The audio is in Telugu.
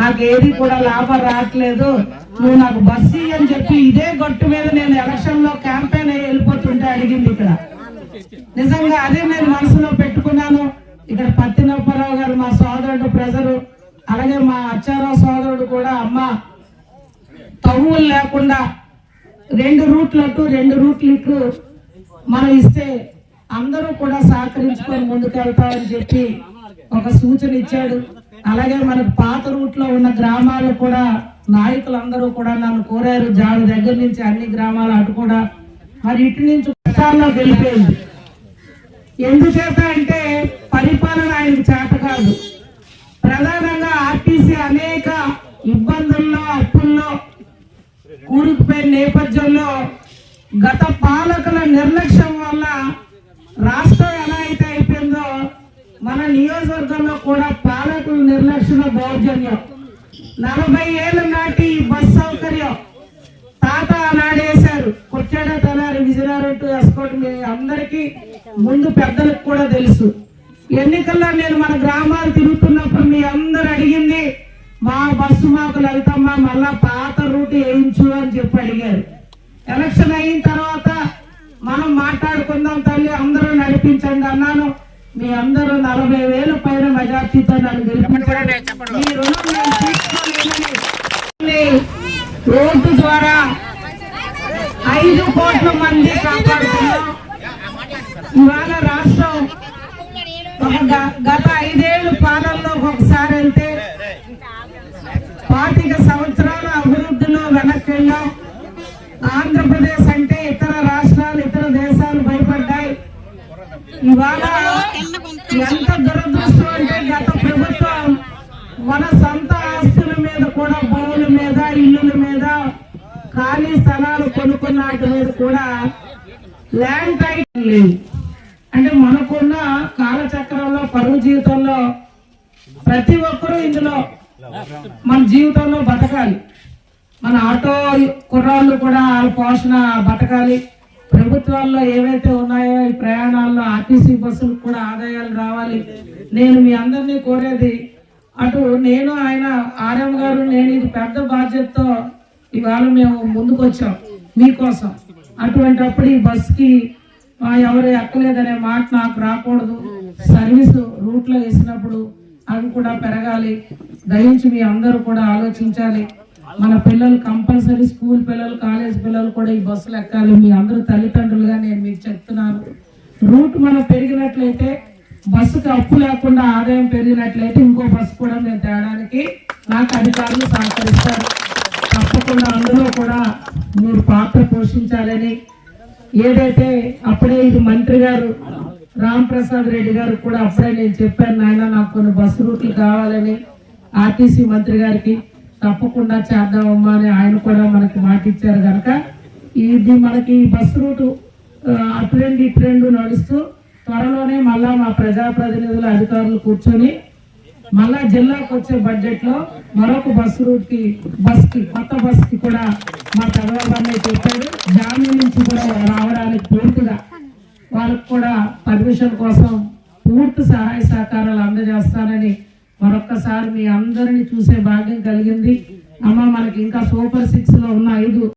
నాకు ఏది కూడా లాభం రావట్లేదు. నువ్వు నాకు బస్సు అని చెప్పి ఇదే గట్టు మీద నేను ఎలక్షన్లో క్యాంపెయిన్ అయ్యి వెళ్ళిపోతుంటే అడిగింది ఇక్కడ. నిజంగా అదే నేను మనసులో పెట్టుకున్నాను. ఇక్కడ పత్తినప్పరావు గారు మా సోదరుడు ప్రజలు అలాగే మా అచ్చారావు సోదరుడు కూడా అమ్మ తవ్వులు లేకుండా రెండు రూట్లు అటు రెండు రూట్లు ఇటు మనం ఇస్తే అందరూ కూడా సహకరించుకొని ముందుకెళ్తామని చెప్పి ఒక సూచన ఇచ్చాడు. అలాగే మనకు పాత రూట్లో ఉన్న గ్రామాలు కూడా నాయకులందరూ కూడా నన్ను కోరారు. జాడు దగ్గర నుంచి అన్ని గ్రామాలు అటు కూడా. మరి ఇటు నుంచి కష్టాల్లో వెళ్ళిపోయింది ఎందుచేత అంటే పరిపాలన ఆయనకు చేత కాదు. ప్రధానంగా ఆర్టీసీ అనేక ఇబ్బందుల్లో అప్పుల్లో కూరుకుపోయిన నేపథ్యంలో గత పాలకుల నిర్లక్ష్యం నియోజకవర్గంలో కూడా పాలకుల నిర్లక్ష్యం దౌర్జన్యం. నలభై ఏళ్ళ నాటి ఈ బస్ సౌకర్యం తాత నాడేశారు కొచ్చాడ తలారి విజయనగరం ఎస్కోట్ మీ అందరికీ ముందు పెద్దలకు కూడా తెలుసు. ఎన్నికల్లో నేను మన గ్రామాలు తిరుగుతున్నప్పుడు మీ అందరు అడిగింది మా బస్సు మాకు లలితమ్మ మళ్ళా పాత రూట్ వేయించు అని చెప్పి అడిగారు. ఎలక్షన్ అయిన తర్వాత మనం మాట్లాడుకుందాం తల్లి అందరూ నడిపించండి అన్నాను. మీ అందరూ నలభై వేల పైన మెజార్టీతో నన్ను గెలిపించారు. మీ రుణం నేను తీర్చుకోలేనని రోడ్డు ద్వారా ఐదు కోట్ల మంది కాపాడుతున్నాం ఇవాళ రాష్ట్రం గత ఐదేళ్ళు పాలనలో ఒకసారి వెళ్తే పాతిక సంవత్సరాల అభివృద్ధిలో వెనక్కి వెళ్ళాం. ఇవాళ ఎంత దురదృష్టం అంటే గత ప్రభుత్వం మన సొంత ఆస్తుల మీద కూడా భూముల మీద ఇల్లుల మీద ఖాళీ స్థలాలు కొనుక్కున్న వాటి మీద కూడా ల్యాండ్ టైటిల్ లేదు. అంటే మనకున్న కాలచక్రంలో పరువు జీవితంలో ప్రతి ఒక్కరూ ఇందులో మన జీవితంలో బతకాలి. మన ఆటో కుర్రాళ్ళు కూడా వాళ్ళ పోషణ బతకాలి. ప్రభుత్వాల్లో ఏవైతే ఉన్నాయో ఈ ప్రయాణాల్లో ఆర్టీసీ బస్సులకు కూడా ఆదాయాలు రావాలి. నేను మీ అందరినీ కోరేది అటు నేను ఆయన ఆర్ఎం గారు నేను ఇది పెద్ద బాధ్యతతో ఇవాళ మేము ముందుకు వచ్చాం మీకోసం. అటువంటప్పుడు ఈ బస్కి ఎవరు ఎక్కలేదనే మాట నాకు రాకూడదు. సర్వీస్ రూట్లో వేసినప్పుడు అవి కూడా పెరగాలి. దయించి మీ అందరూ కూడా ఆలోచించాలి. మన పిల్లలు కంపల్సరీ స్కూల్ పిల్లలు కాలేజ్ పిల్లలు కూడా ఈ బస్సులు ఎక్కాలి. మీ అందరూ తల్లిదండ్రులుగా నేను మీకు చెప్తున్నాను. రూట్ మనం పెరిగినట్లయితే బస్సుకి అప్పు లేకుండా ఆదాయం పెరిగినట్లయితే ఇంకో బస్సు కూడా మేము తేడానికి నాకు అధికారులు సహకరిస్తారు. తప్పకుండా అందులో కూడా మీరు పాత్ర పోషించాలని. ఏదైతే అప్పుడే ఇది మంత్రి గారు రామ్ ప్రసాద్ రెడ్డి గారు కూడా అప్పుడే నేను చెప్పాను నాయన నాకు కొన్ని బస్సు రూట్లు కావాలని ఆర్టీసీ మంత్రి గారికి తప్పకుండా చేద్దామమ్మా అని ఆయన కూడా మనకి మాటిచ్చారు కనుక ఇది మనకి బస్ రూటు అటు రెండు ఇటు రెండు నడుస్తూ త్వరలోనే మళ్ళా మా ప్రజాప్రతినిధులు అధికారులు కూర్చొని మళ్ళా జిల్లాకు వచ్చే బడ్జెట్లో మరొక బస్సు రూట్కి బస్కి కొత్త బస్కి కూడా మా చదవాలని చెప్పాడు జామీ నుంచి కూడా రావడానికి పూర్తిగా వాళ్ళకు కూడా పర్మిషన్ కోసం పూర్తి సహాయ సహకారాలు అందజేస్తానని మరొక్కసారి మీ అందరినీ చూసే భాగ్యం కలిగింది. అమ్మ మనకి ఇంకా సూపర్ సిక్స్లో ఉన్న ఐదు